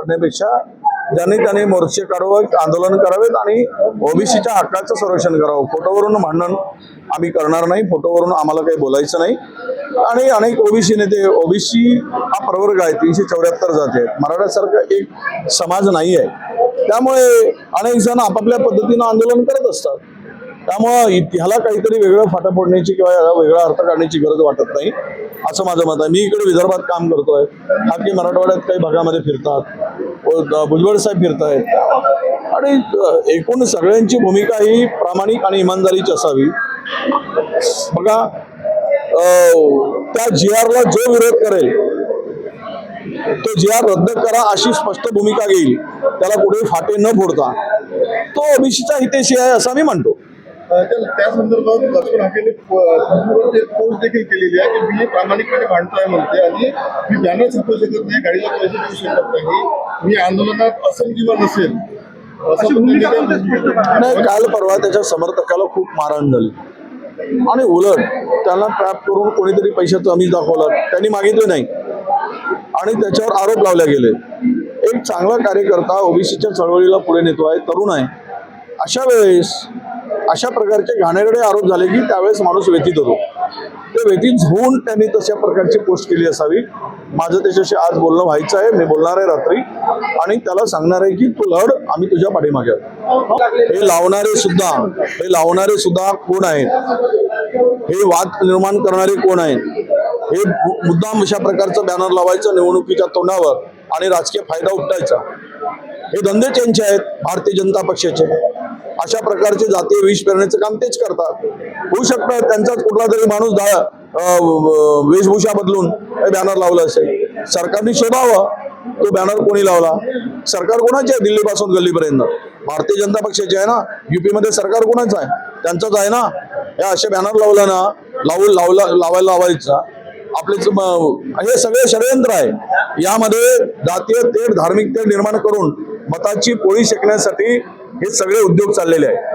पडण्यापेक्षा ज्यांनी त्यांनी मोर्चे काढावेत आंदोलन करावेत आणि ओबीसीच्या हक्काचं संरक्षण करावं. फोटोवरून भांडण आम्ही करणार नाही फोटोवरून आम्हाला काही बोलायचं नाही. आणि अनेक ओबीसी नेते ओबीसी हा प्रवर्ग आहे तीनशे चौऱ्याहत्तर जाती आहेत. मराठ्यासारखा एक समाज नाही आहे. त्यामुळे अनेक जण आपापल्या पद्धतीनं आंदोलन करत असतात. त्यामुळं ह्याला काहीतरी वेगळं फाटा फोडण्याची किंवा याला वेगळा अर्थ काढण्याची गरज वाटत नाही असं माझं मत आहे. मी इकडे विदर्भात काम करतोय. बाकी मराठवाड्यात काही भागामध्ये फिरतात. भुजबळ साहेब फिरतायत. आणि एकूण सगळ्यांची भूमिका ही प्रामाणिक आणि इमानदारीची असावी. बघा त्या जी आरला जो विरोध करेल तो जी आर रद्द करा अशी स्पष्ट भूमिका घेईल. त्याला कुठे फाटे न फोडता. तो ओबीसीचा हितेशी आहे असं मी म्हणतो. त्या संदर्भात लक्ष्मण हाकेने पोस्ट देखील केलेली आहे की मी प्रामाणिकपणे म्हणते आणि मी शकत नाही गाडीला पैसे देऊ शकत नाही. मी आंदोलनात असेल किंवा नसेल नाही काल परवा त्याच्या समर्थकाला खूप मारहाण झाली आणि उलट त्यांना ट्रॅप करून कोणीतरी पैशाचं आम्ही दाखवलं. त्यांनी मागितले नाही. आणि त्याच्यावर आरोप लावले गेले. एक चांगला कार्यकर्ता ओबीसीच्या चळवळीला पुढे नेतो आहे तरुण आहे. अशा वेळेस अशा प्रकारचे घाणेरडे आरोप झाले की त्यावेळेस माणूस व्यतीत होतो. ते व्यतीत होऊन त्यांनी तशा प्रकारची पोस्ट केली असावी. माझं त्याच्याशी आज बोलणं व्हायचं आहे. मी बोलणार आहे रात्री. आणि त्याला सांगणार आहे की तू लढ आम्ही तुझ्या पाठीमागे आहोत. हे लावणारे सुद्धा हे लावणारे सुद्धा कोण आहेत? हे वाद निर्माण करणारे कोण आहेत? हे मुद्दाम अशा प्रकारचं बॅनर लावायचं निवडणुकीच्या तोंडावर आणि राजकीय फायदा उपटायचा हे धंदे त्यांचे आहेत भारतीय जनता पक्षाचे. अशा प्रकारचे जातीय विष पेरण्याचं काम तेच करतात. होऊ शकतं त्यांचाच कुठला तरी माणूस दा वेशभूषा बदलून हे बॅनर लावलं असेल. सरकारने शोधावं. तो बॅनर कोणी लावला? सरकार कोणाचे आहे दिल्लीपासून गल्लीपर्यंत? भारतीय जनता पक्षाचे आहे ना? युपी मध्ये सरकार कोणाचं आहे? त्यांचंच आहे ना? या असे बॅनर लावलं ना लावू लावला लावायला लावायचा. आपले हे सगळे षडयंत्र आहे. यामध्ये जातीय तेढ धार्मिक तेढ निर्माण करून मताची पोळी शेकण्यासाठी हे सगळे उद्योग चाललेले आहेत.